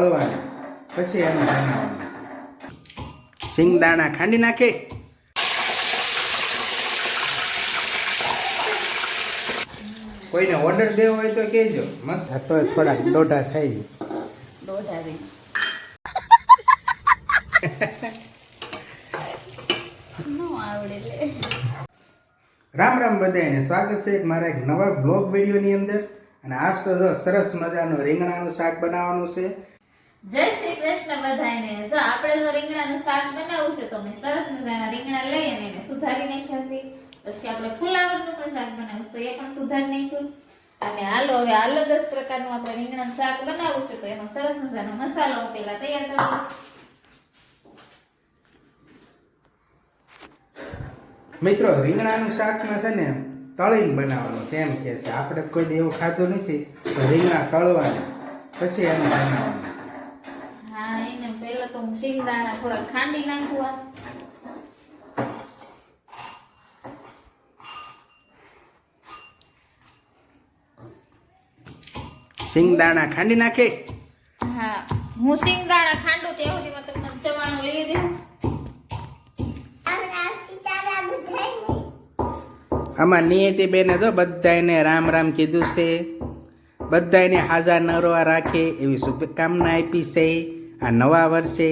તળવાના. પછી એમાં બનાવવાનું. સિંગદાણા ખાંડી નાખે. કોઈને ઓર્ડર દેવો હોય તો કહેજો. મસ્ત. તો થોડાક દોઢા થઈ દોઢાવી નો આવડે લે. રામ રામ બધાને સ્વાગત છે મારા એક નવા બ્લોગ વિડીયોની અંદર. અને આજ તો સરસ મજાનું રીંગણાનું શાક બનાવવાનું છે. જય શ્રી કૃષ્ણ બધાને જો આપણે જો રીંગણાનું શાક બનાવવું છે, તો મેં સરસ મજાના રીંગણા લઈ અને એને સુધારી નાખ્યા છે. પછી આપણે ફુલાવરનું પણ શાક બનાવવું તો એ પણ સુધારી નાખ્યું. અને હાલો, હવે અલગ જ પ્રકારનું આપણે રીંગણાનું શાક બનાવવું છે, તો એનો સરસ મજાનો મસાલો પેલા તૈયાર કરવો મિત્રો, રીંગણાનું શાકમાં છે ને, તળીને બનાવવાનું તેમ કે છે. આપણે કોઈ એવું ખાધું નથી રીંગણા તળવાના. પછી એને બનાવવાનું. તો હું શિંગદાણા થોડા ખાંડી નાખવા સિંગદાણા ખાંડી નાખે? હા હું શિંગદાણા ખાંડું ત્યાં સુધીમાં તમને જવાનું લઈ દે આમાં નિયતિ બેને તો બધાને રામ રામ કીધું છે. બધાને હાજર નરવા રાખે એવી શુભકામના આપી છે. આ નવા વર્ષે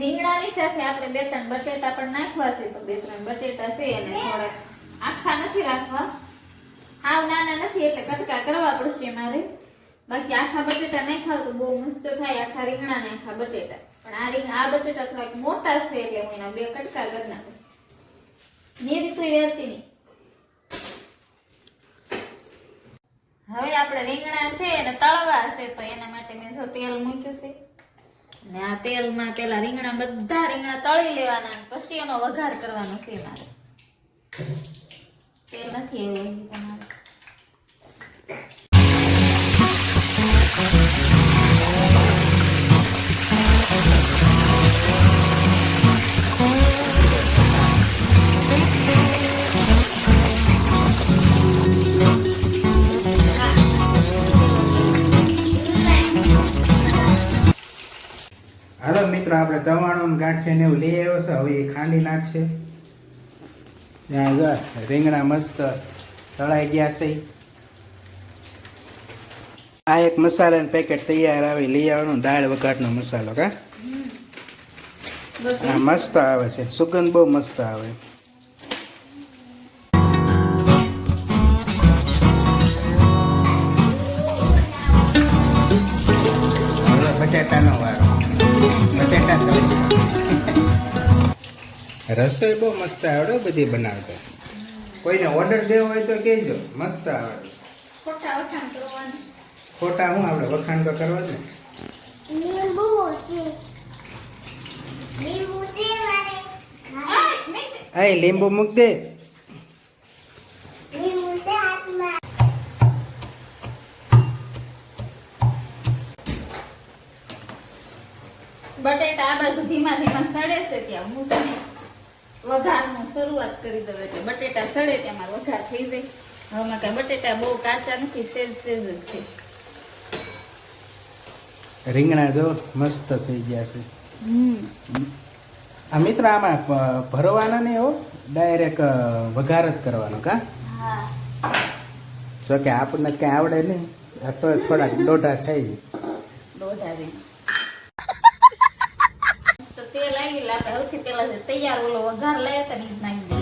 રીંગણાની સાથે આપણે બે ત્રણ બટેટા પણ નાખવા છે. તો બે ત્રણ બટેટા છે અને થોડા આખા નથી રાખવા. હાવ નાના નથી, એટલે કટકા કરવા પડશે મારે. બાકી આખા બટેટા નહીં ખાવ તો બહુ મસ્ત થાય, આખા રીંગણા ને આખા બટેટા. પણ આ રીંગ, આ બટેટા થોડાક મોટા છે, એટલે હું એના બે કટકા કરી નાખું. નીરી કોઈ વેરતી નહીં. હવે આપણે રીંગણા છે અને તળવા છે, તો એના માટે મેં જો તેલ મૂક્યું છે. ને આ તેલમાં પેલા રીંગણા, બધા રીંગણા તળી લેવાના પછી એનો વઘાર કરવાનો છે મારે. તેલ નથી એવું તમારે. મિત્રો આપણે ચવાણું ગાંઠિયા ને એવું લઈ આવ્યો છે. હવે એ ખાંડી નાખશે. ત્યાં જો રીંગણા મસ્ત તળાઈ ગયા છે. આ એક મસાલાનું પેકેટ તૈયાર આવે. લઈ આવવાનું દાળ વઘાટનો મસાલો કા? આ મસ્ત આવે છે. સુગંધ બહુ મસ્ત આવે. રસોઈ બહુ મસ્ત આવડે બધી બનાવતા. કોઈને ઓર્ડર દેવો હોય તો કહેજો મસ્ત આવડે. ખોટા હું આપણે વખાણ તો કરવા દે. આ લીંબુ મૂક દે. બટેટા આ બાજુ ધીમા ધીમા સડે છે ત્યાં. હું વઘારનું શરૂઆત કરી દઉં એટલે બટેટા સડે ત્યાં મારો વઘાર થઈ જાય. હવે મેં કાંઈ બટેટા બહુ કાચા નથી સેજ સેજ જ છે. રીંગણા જો મસ્ત થઈ ગયા છે. હમ. આ મિત્ર આમાં ભરવાના નહીં હો ડાયરેક્ટ વઘાર જ કરવાનો કા? જો કે આપણને ક્યાં આવડે નહીં. આ તો થોડાક દોઢા થઈ ડોઢા તો આવી એટલે આપણે સૌથી પહેલા તૈયાર ઓલો વઘાર લઈએ તો ઈ જ નાખી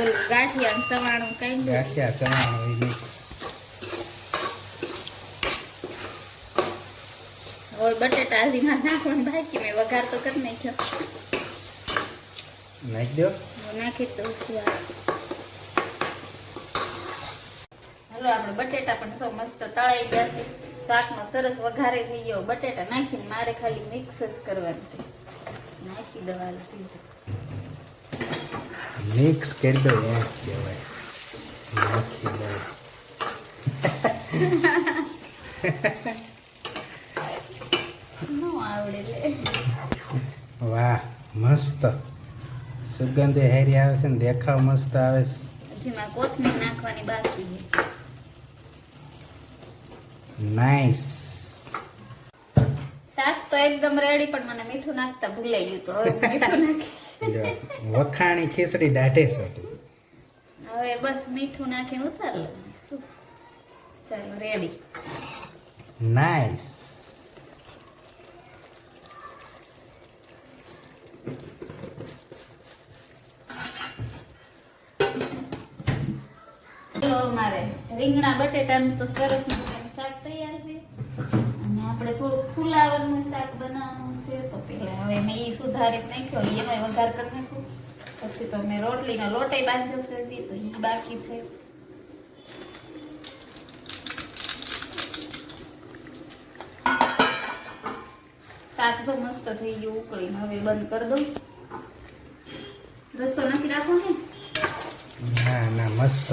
ઓલું ગાંઠિયા સવાણું કાંઈ ગાંઠિયા ચણા મિક્સ હવે બટેટા હલ્દીમાં નાખવાનું બાકી મેં વઘાર તો કરી નાખ્યો. નાખી દો. નાખી દઉં સ્વાદ હાલો આપણે બટેટા પણ સૌ મસ્ત તળાઈ ગયા છે. શાકનો સરસ વઘારે થઈ ગયો. બટેટા નાખીને મારે ખાલી મિક્સ જ કરવાનું છે. નાખી દેવાનું સીધું. મિક્સ કરી દો એમ કહેવાય નાખી દો વાહ મસ્ત સુગંધે હેરી આવે છે ને દેખાવ મસ્ત આવે છે કોથમીર નાખવાની બાકી નાઈસ શાક તો એકદમ રેડી પણ મને મીઠું નાખતા ભૂલાઈ ગયું તો. હવે મીઠું નાખીશ. વખાણી ખીચડી દાઢે સોટી હવે બસ મીઠું નાખીને ઉતાર. ચાલો રેડી નાઈસ મારે રીંગણા બટેટાનું તો સરસ મજાનું શાક તૈયાર છે અને આપણે થોડું ફુલાવરનું શાક બનાવવાનું છે તો પેલા હવે એ સુધારી નાખ્યો એનો વઘાર કરી નાખ્યો પછી તો મેં રોટલીનો લોટે બાંધ્યો છે હજી, તો એ બાકી છે. શાક તો મસ્ત થઈ ગયું ઉકળીને હવે બંધ કરી દઉં. રસો નથી રાખો ને? ના ના મસ્ત.